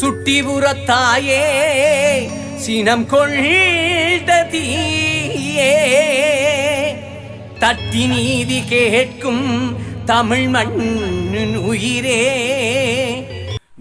சுட்டிபுறத்தாயே சினம் கொண்ட தீயே தட்டி நீதி கேட்கும் தமிழ் மண் உயிரே.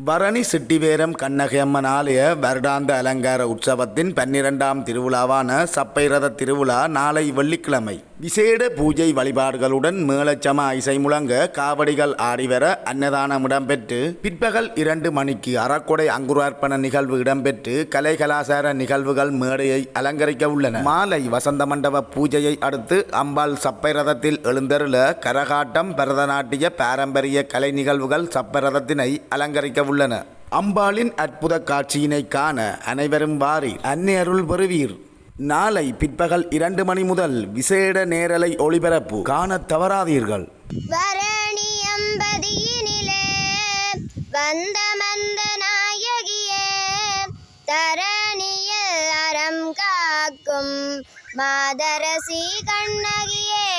பரணி சிட்டிவேரம் கண்ணகியம்மன் ஆலய வருடாந்த அலங்கார உற்சவத்தின் பன்னிரெண்டாம் திருவிழாவான சப்பை ரத திருவிழா நாளை வெள்ளிக்கிழமை. விசேட பூஜை வழிபாடுகளுடன் மேலச்சம இசை முழங்க காவடிகள் ஆடிவர அன்னதானம் இடம்பெற்று பிற்பகல் இரண்டு மணிக்கு அறக்கொடை அங்குரார்ப்பண நிகழ்வு இடம்பெற்று கலை கலாசார நிகழ்வுகள் மேடையை அலங்கரிக்க உள்ளன. மாலை வசந்த மண்டப பூஜையை அடுத்து அம்பாள் சப்பை ரதத்தில் எழுந்தருள கரகாட்டம் பரதநாட்டிய பாரம்பரிய கலை நிகழ்வுகள் சப்பரதத்தினை அலங்கரிக்க உள்ளன. அம்பாளின் அற்புத காட்சியினை காண அனைவரும் வாரி அன்னை அருள் பெறுவீர். நாளை பிற்பகல் இரண்டு மணி முதல் விசேட நேரலை ஒளிபரப்பு. காண தவறாதீர்கள். வந்த மந்த நாயகியே தரணியில் அறம் காக்கும் மாதரசி கண்ணகியே.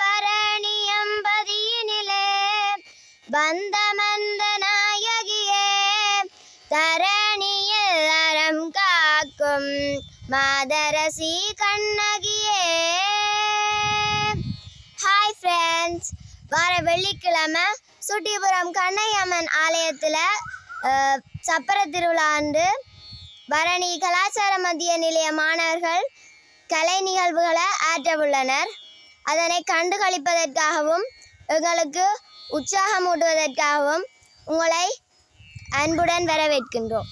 வரணி அம்பதியினிலே வந்த மாதரசி கண்ணகியே. ஹாய் ஃப்ரெண்ட்ஸ் வர வெள்ளிக்கிழமை சுட்டிபுரம் கண்ணையம்மன் ஆலயத்தில் சப்பர திருவிழா அன்று பரணி கலாச்சார மத்திய நிலைய மாணவர்கள் கலை நிகழ்வுகளை ஆற்றவுள்ளனர் அதனை கண்டுகளிப்பதற்காகவும் எங்களுக்கு உற்சாகமூட்டுவதற்காகவும் உங்களை அன்புடன் வரவேற்கின்றோம்.